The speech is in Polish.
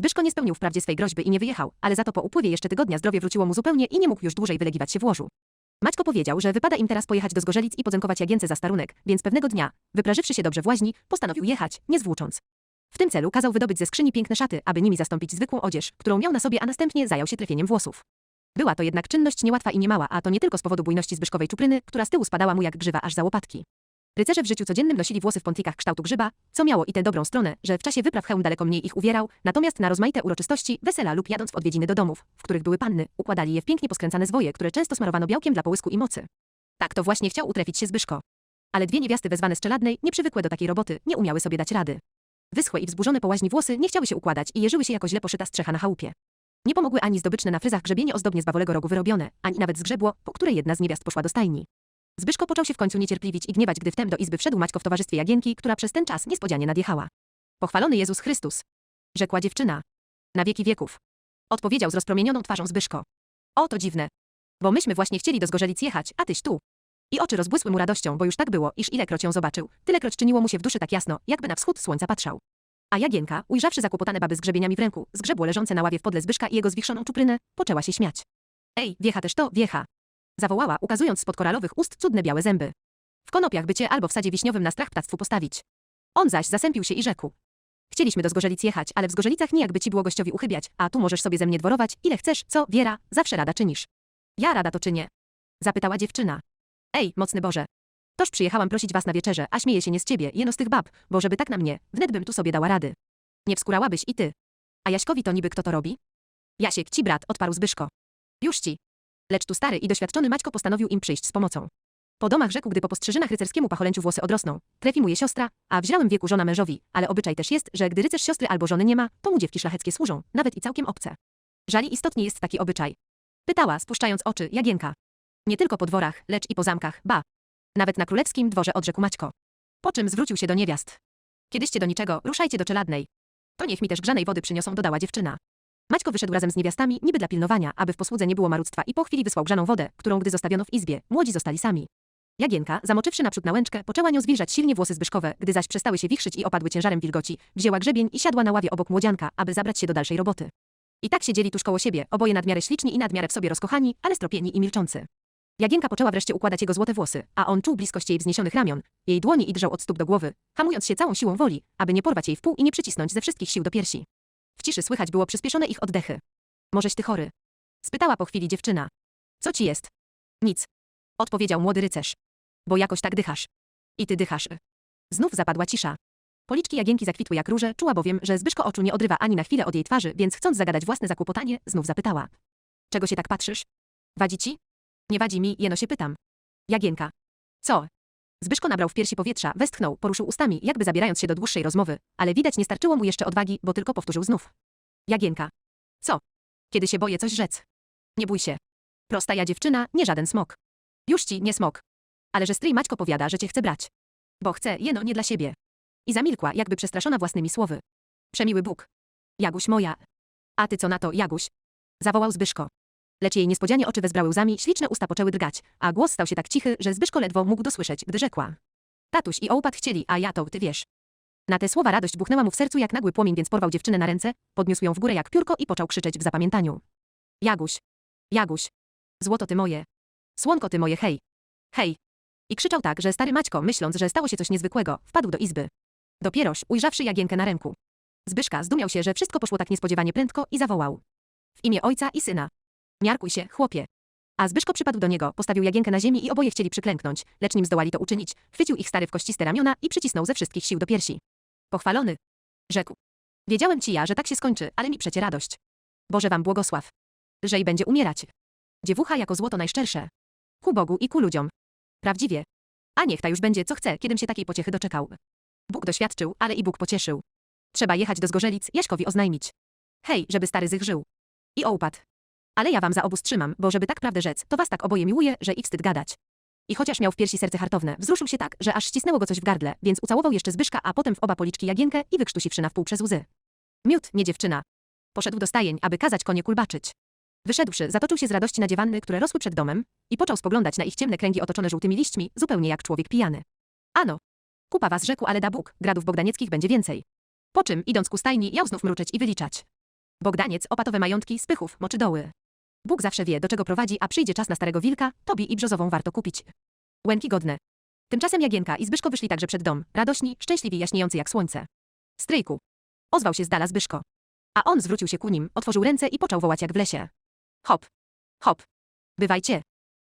Zbyszko nie spełnił wprawdzie swej groźby i nie wyjechał, ale za to po upływie jeszcze tygodnia zdrowie wróciło mu zupełnie i nie mógł już dłużej wylegiwać się w łożu. Maćko powiedział, że wypada im teraz pojechać do Zgorzelic i podzękować Jagience za starunek, więc pewnego dnia, wyprażywszy się dobrze w łaźni, postanowił jechać, nie zwłócząc. W tym celu kazał wydobyć ze skrzyni piękne szaty, aby nimi zastąpić zwykłą odzież, którą miał na sobie, a następnie zajął się trefieniem włosów. Była to jednak czynność niełatwa i niemała, a to nie tylko z powodu bujności Zbyszkowej czupryny, która z tyłu spadała mu jak grzywa aż za łopatki. Rycerze w życiu codziennym nosili włosy w pontikach kształtu grzyba, co miało i tę dobrą stronę, że w czasie wypraw hełm daleko mniej ich uwierał, natomiast na rozmaite uroczystości, wesela lub jadąc w odwiedziny do domów, w których były panny, układali je w pięknie poskręcane zwoje, które często smarowano białkiem dla połysku i mocy. Tak to właśnie chciał utrefić się Zbyszko. Ale dwie niewiasty wezwane z czeladnej, nie przywykłe do takiej roboty, nie umiały sobie dać rady. Wyschłe i wzburzone po łaźni włosy nie chciały się układać i jeżyły się jako źle poszyta strzecha na chałupie. Nie pomogły ani zdobyczne na fryzach grzebienie ozdobnie z bawolego rogu wyrobione, ani nawet zgrzebło, po której jedna z niewiast poszła do stajni. Zbyszko począł się w końcu niecierpliwić i gniewać, gdy wtem do izby wszedł Maćko w towarzystwie Jagienki, która przez ten czas niespodzianie nadjechała. Pochwalony Jezus Chrystus! Rzekła dziewczyna. Na wieki wieków. Odpowiedział z rozpromienioną twarzą Zbyszko. O, to dziwne. Bo myśmy właśnie chcieli do Zgorzelic jechać, a tyś tu. I oczy rozbłysły mu radością, bo już tak było, iż ilekroć ją zobaczył, tylekroć czyniło mu się w duszy tak jasno, jakby na wschód słońca patrzał. A Jagienka, ujrzawszy zakłopotane baby z grzebieniami w ręku, zgrzebło leżące na ławie w podle Zbyszka i jego zwichrzoną czuprynę, poczęła się śmiać. Ej, wiecha też to, wiecha! Zawołała, ukazując spod koralowych ust cudne białe zęby. W konopiach by cię albo w sadzie wiśniowym na strach ptactwu postawić. On zaś zasępił się i rzekł. Chcieliśmy do Zgorzelic jechać, ale w Zgorzelicach nijak by ci było gościowi uchybiać, a tu możesz sobie ze mnie dworować, ile chcesz, co, Wiera, zawsze rada czynisz. Ja rada to czynię. Zapytała dziewczyna. Ej, mocny Boże. Toż przyjechałam prosić was na wieczerze, a śmieję się nie z ciebie, jeno z tych bab, bo żeby tak na mnie, wnet bym tu sobie dała rady. Nie wskórałabyś i ty. A Jaśkowi to niby kto to robi? Jasiek, ci brat, odparł Zbyszko. Już ci. Lecz tu stary i doświadczony Maćko postanowił im przyjść z pomocą. Po domach rzekł, gdy po postrzyżynach rycerskiemu pacholęciu włosy odrosną. Trefi mu je siostra, a w zrałym wieku żona mężowi, ale obyczaj też jest, że gdy rycerz siostry albo żony nie ma, to mu dziewki szlacheckie służą, nawet i całkiem obce. Żali istotnie jest taki obyczaj. Pytała, spuszczając oczy, Jagienka. Nie tylko po dworach, lecz i po zamkach, ba. Nawet na królewskim dworze odrzekł Maćko. Po czym zwrócił się do niewiast. Kiedyście do niczego, ruszajcie do czeladnej. To niech mi też grzanej wody przyniosą, dodała dziewczyna. Maćko wyszedł razem z niewiastami, niby dla pilnowania, aby w posłudze nie było marudztwa i po chwili wysłał grzaną wodę, którą gdy zostawiono w izbie, młodzi zostali sami. Jagienka, zamoczywszy naprzód na łęczkę, poczęła nią zwilżać silnie włosy zbyszkowe, gdy zaś przestały się wichrzyć i opadły ciężarem wilgoci, wzięła grzebień i siadła na ławie obok młodzianka, aby zabrać się do dalszej roboty. I tak siedzieli tuż koło siebie, oboje nadmiarę śliczni i nadmiarę w sobie rozkochani, ale stropieni i milczący. Jagienka poczęła wreszcie układać jego złote włosy, a on czuł bliskość jej wzniesionych ramion, jej dłoni i drżał od stóp do głowy, hamując się całą siłą woli, aby nie porwać jej w pół i nie przycisnąć ze wszystkich sił do piersi. W ciszy słychać było przyspieszone ich oddechy. Możeś ty chory? Spytała po chwili dziewczyna. Co ci jest? Nic. Odpowiedział młody rycerz. Bo jakoś tak dychasz. I ty dychasz. Znów zapadła cisza. Policzki Jagienki zakwitły jak róże, czuła bowiem, że Zbyszko oczu nie odrywa ani na chwilę od jej twarzy, więc chcąc zagadać własne zakłopotanie, znów zapytała. Czego się tak patrzysz? Wadzi ci? Nie wadzi mi, jeno się pytam. Jagienka. Co? Zbyszko nabrał w piersi powietrza, westchnął, poruszył ustami, jakby zabierając się do dłuższej rozmowy, ale widać nie starczyło mu jeszcze odwagi, bo tylko powtórzył znów. Jagienka. Co? Kiedy się boję coś rzec. Nie bój się. Prosta ja dziewczyna, nie żaden smok. Już ci, nie smok. Ale że stryj Maćko powiada, że cię chce brać. Bo chce, jeno nie dla siebie. I zamilkła, jakby przestraszona własnymi słowy. Przemiły Bóg. Jaguś moja. A ty co na to, Jaguś? Zawołał Zbyszko. Lecz jej niespodzianie oczy wezbrały łzami, śliczne usta poczęły drgać, a głos stał się tak cichy, że Zbyszko ledwo mógł dosłyszeć, gdy rzekła. Tatuś i ołpat chcieli, a ja to, ty wiesz. Na te słowa radość buchnęła mu w sercu jak nagły płomień, więc porwał dziewczynę na ręce, podniósł ją w górę jak piórko i począł krzyczeć w zapamiętaniu. Jaguś. Jaguś. Złoto ty moje. Słonko ty moje, hej. Hej. I krzyczał tak, że stary Maćko, myśląc, że stało się coś niezwykłego, wpadł do izby. Dopieroż, ujrzawszy Jagienkę na ręku. Zbyszka zdumiał się, że wszystko poszło tak niespodziewanie prędko i zawołał. W imię ojca i syna. Miarkuj się, chłopie. A Zbyszko przypadł do niego, postawił Jagienkę na ziemi i oboje chcieli przyklęknąć, lecz nim zdołali to uczynić, chwycił ich stary w kościste ramiona i przycisnął ze wszystkich sił do piersi. Pochwalony. Rzekł. Wiedziałem ci ja, że tak się skończy, ale mi przecie radość. Boże wam błogosław. Że i będzie umierać. Dziewucha jako złoto najszczersze. Ku Bogu i ku ludziom. Prawdziwie. A niech ta już będzie co chce, kiedym się takiej pociechy doczekał. Bóg doświadczył, ale i Bóg pocieszył. Trzeba jechać do Zgorzelic, Jaśkowi oznajmić. Hej, żeby stary zych żył. I ołpat. Ale ja wam za obóz trzymam, bo żeby tak prawdę rzec, to was tak oboje miłuje, że i wstyd gadać. I chociaż miał w piersi serce hartowne, wzruszył się tak, że aż ścisnęło go coś w gardle, więc ucałował jeszcze Zbyszka, a potem w oba policzki Jagienkę i wykrztusiwszy na wpół przez łzy. Miód, nie dziewczyna. Poszedł do stajeń, aby kazać konie kulbaczyć. Wyszedłszy, zatoczył się z radości na dziewanny, które rosły przed domem i począł spoglądać na ich ciemne kręgi otoczone żółtymi liśćmi, zupełnie jak człowiek pijany. Ano. Kupa was rzekł, ale da Bóg, gradów bogdanieckich będzie więcej. Po czym, idąc ku stajni, jął znów mruczeć i wyliczać. Bogdaniec, opatowe majątki, spychów. Bóg zawsze wie, do czego prowadzi, a przyjdzie czas na starego wilka, Tobi i brzozową warto kupić. Łęki godne. Tymczasem Jagienka i Zbyszko wyszli także przed dom, radośni, szczęśliwi, jaśniejący jak słońce. Stryjku. Ozwał się z dala Zbyszko. A on zwrócił się ku nim, otworzył ręce i począł wołać jak w lesie. Hop. Hop. Bywajcie.